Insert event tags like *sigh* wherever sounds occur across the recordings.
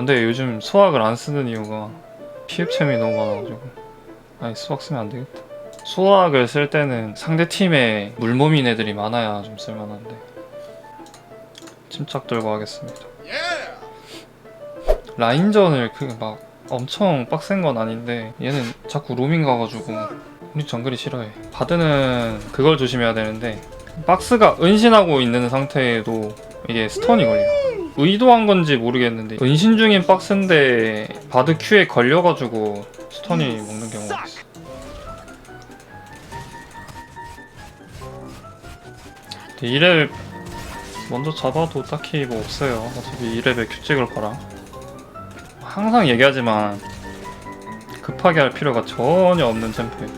근데 요즘 수학을 안 쓰는 이유가 피흡체이 너무 많아가지고. 아니 수학 쓰면 안 되겠다. 수학을 쓸 때는 상대 팀에 물몸인 애들이 많아야 좀 쓸만한데. 침착 들고 하겠습니다. 라인전을 그 막 엄청 빡센 건 아닌데 얘는 자꾸 로밍 가가지고 우리 정글이 싫어해. 바드는 그걸 조심해야 되는데 박스가 은신하고 있는 상태에도 이게 스턴이 걸려 의도한 건지 모르겠는데 은신 중인 박스인데 바드 큐에 걸려가지고 스턴이 먹는 경우가 있어 이랩 먼저 잡아도 딱히 뭐 없어요. 어차피 2랩에 큐 찍을 거라. 항상 얘기하지만 급하게 할 필요가 전혀 없는 챔프예요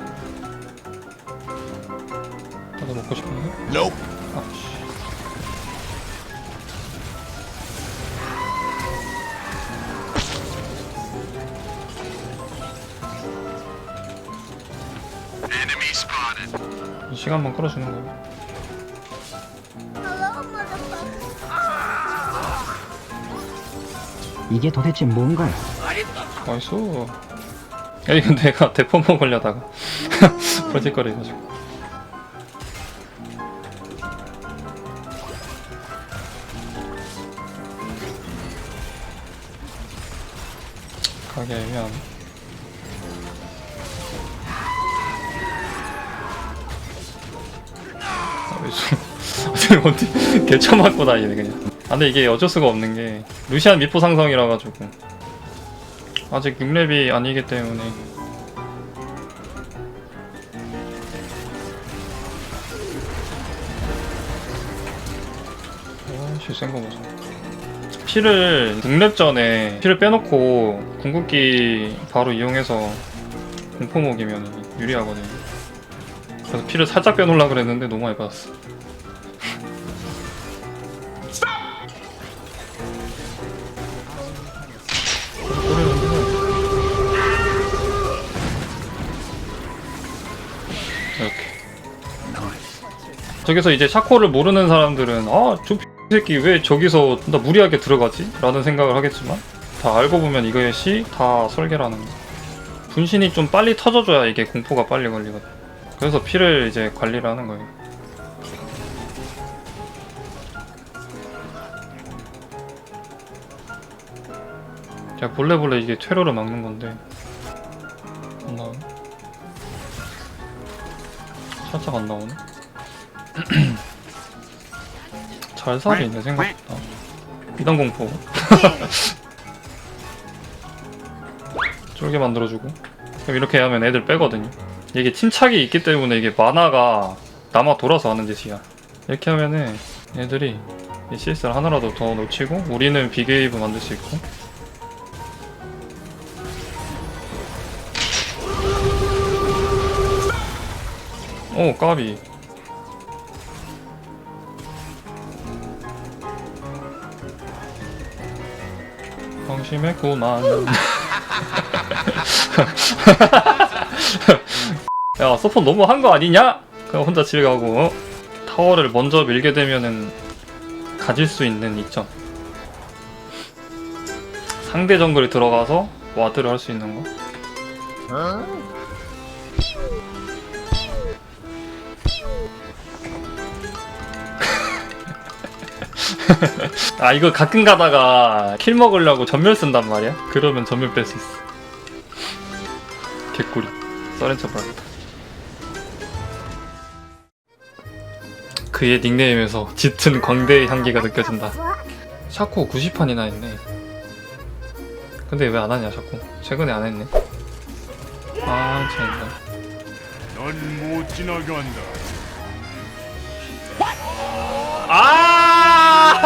나도 먹고 싶은데? Nope. 아 시간만 끌어주는 motherfucker. 이게 도대체 뭔가요? 나이스 야 이거 내가 대포 먹으려다가 *laughs* 벌짓거려가지고 가게 애매하네 아, 왜 저- 어디 개쳐 맞고 다니네 그냥. 아 근데 이게 어쩔 수가 없는 게 루시안 미포 상성이라 가지고. 아직 6렙이 아니기 때문에. 아씨 센거 보자. 피를 6렙 전에 피를 빼놓고 궁극기 바로 이용해서 공포 먹이면 유리하거든요 그래서 피를 살짝 빼놓으려 그랬는데 너무 많이 받았어. 저기서 이제 샤코를 모르는 사람들은 아저 새끼 왜 저기서 나 무리하게 들어가지? 라는 생각을 하겠지만 다 알고 보면 이것이 다 설계라는 거. 분신이 좀 빨리 터져줘야 이게 공포가 빨리 걸리거든 그래서 피를 이제 관리를 하는 거예요. 야 본래 본래 이게 퇴로를 막는 건데. 안 나오네 살짝 안 나오네? *clears throat* 잘 살이네 생각보다. 이단 공포. *laughs* 쫄게 만들어주고. 그럼 이렇게 하면 애들 빼거든요 이게 침착이 있기 때문에 이게 만화가 남아 돌아서 하는 짓이야. 이렇게 하면은 애들이 이 CS를 하나라도 더 놓치고 우리는 비게이브 만들 수 있고. 오 까비. 방심했구만 *laughs* *laughs* 야 서폰 너무 한 거 아니냐? 그냥 혼자 집에 가고 어? 타워를 먼저 밀게 되면은 가질 수 있는 이점 상대 정글에 들어가서 와드를 할 수 있는 거 *laughs* 아 이거 가끔 가다가 킬 먹으려고 전멸 쓴단 말이야? 그러면 전멸 뺄 수 있어 개꿀이 써렌처 브라이 그의 닉네임에서 짙은 광대의 향기가 느껴진다 샤코 90판이나 했네 근데 왜 안 하냐 샤코 최근에 안 했네 아 진짜 넌못 지나간다. 아!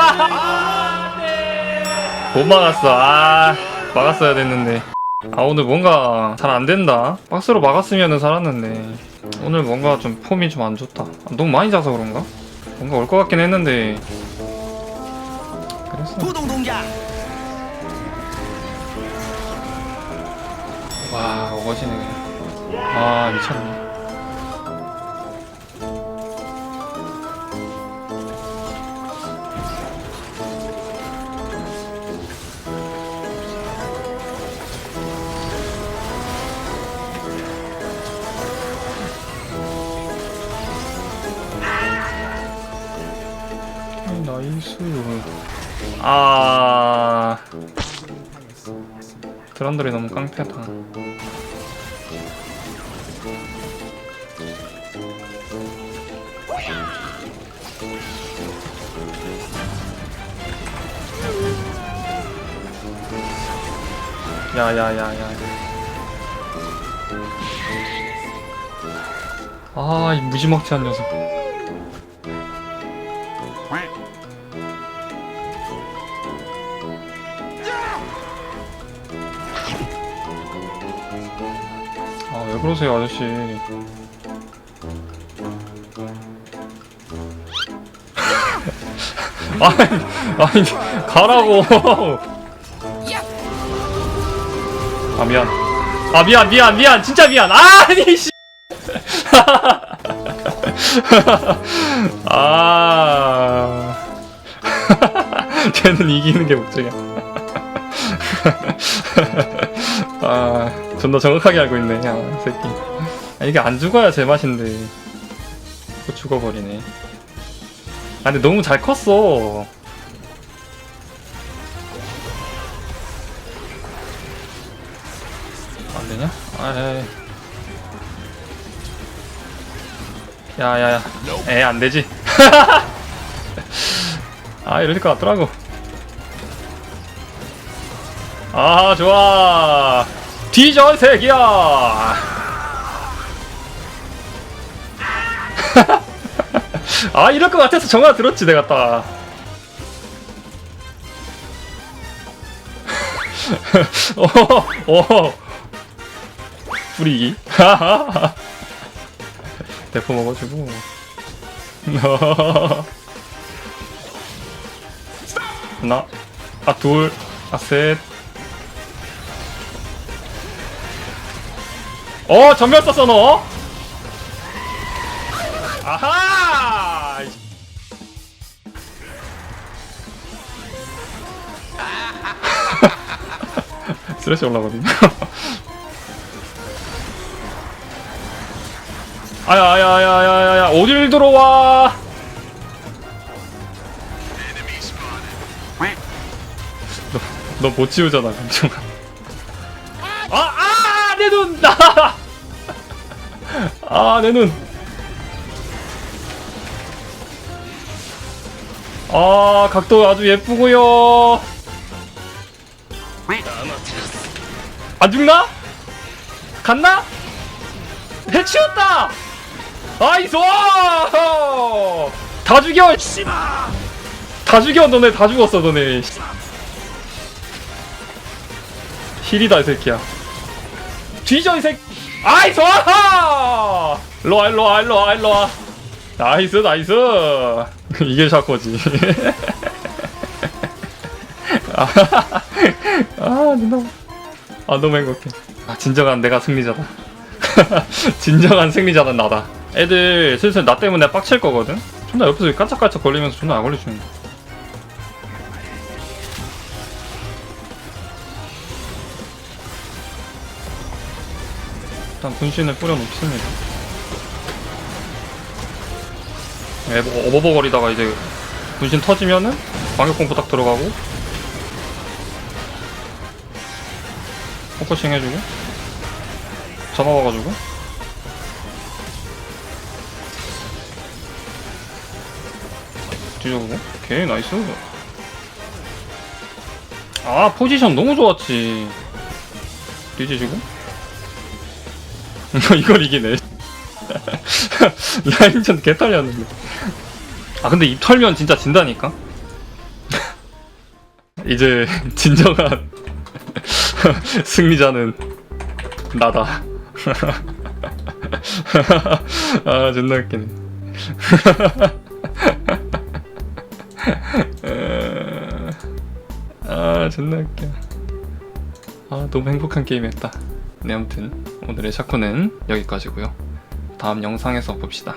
못 막았어. 아, 막았어야 됐는데. 아, 오늘 뭔가 잘 안 된다. 박스로 막았으면 살았는데. 오늘 뭔가 좀 폼이 좀 안 좋다. 아, 너무 많이 자서 그런가? 뭔가 올 것 같긴 했는데. 그랬어. 와, 어거지네. 그냥. 아, 미쳤네. 나이스 아. 드란들이 너무 깡패다. 야야야야. 아 이 무지막지한 녀석 왜 그러세요 아저씨? *laughs* 아니 아니 가라고. 아 미안. 아 미안 미안 미안. 진짜 미안. 아니 씨. *laughs* 아. *laughs* 쟤는 이기는 게 목적이야. 아, 존나 정확하게 알고 있네, 야, 이 새끼. 아, 이게 안 죽어야 제맛인데. 또 죽어버리네. 아, 근데 너무 잘 컸어. 안 되냐? 아, 에이. 야야야 에 안되지 *laughs* 아 이럴 것 같더라고 아 좋아. 새끼야. *laughs* 아 이럴 것 같아서 전화 들었지 내가 딱. *laughs* 어, 어. 뿌리기 *laughs* 대포 먹어주고. 하나. 아둘아셋 어 전멸 썼어 너. 아하! *laughs* 스레시 올라거든요. *laughs* 아야야야야야야. 어딜 들어와? 너못 지우잖아 금중아 아아 내눈 *laughs* 아내 눈 아 각도 아주 예쁘고요 안 죽나? 갔나? 해치웠다! 나이스! 다 죽여! 다 죽여 너네 다 죽었어 너네 힐이다 이 새끼야 뒤져 이 새끼 아이스! 일로와 일로와 일로와 일로와 나이스 나이스 *laughs* 이게 샤코지 *laughs* 아 눈나 아 너무 행복해 아 진정한 내가 승리자다 *laughs* 진정한 승리자는 나다. 애들 슬슬 나 때문에 빡칠 거거든? 존나 옆에서 깜짝깜짝 걸리면서 존나 안 거. 일단 분신을 뿌려놓습니다. 예, 뭐 어버버거리다가 이제 분신 터지면은 광역공포 딱 들어가고 포커싱 해주고 잡아와가지고. 뒤져보고. 오케이 나이스. 아 포지션 너무 좋았지. 뒤지시고 이걸 이기네. *laughs* 라인전 개털렸는데. 아 근데 입 털면 진짜 진다니까? *laughs* 이제 진정한 *laughs* 승리자는 나다. 아 존나 웃기네. 아 존나 웃겨. 아 너무 행복한 게임이었다. 네 아무튼 오늘의 샤코는 여기까지고요. 다음 영상에서 봅시다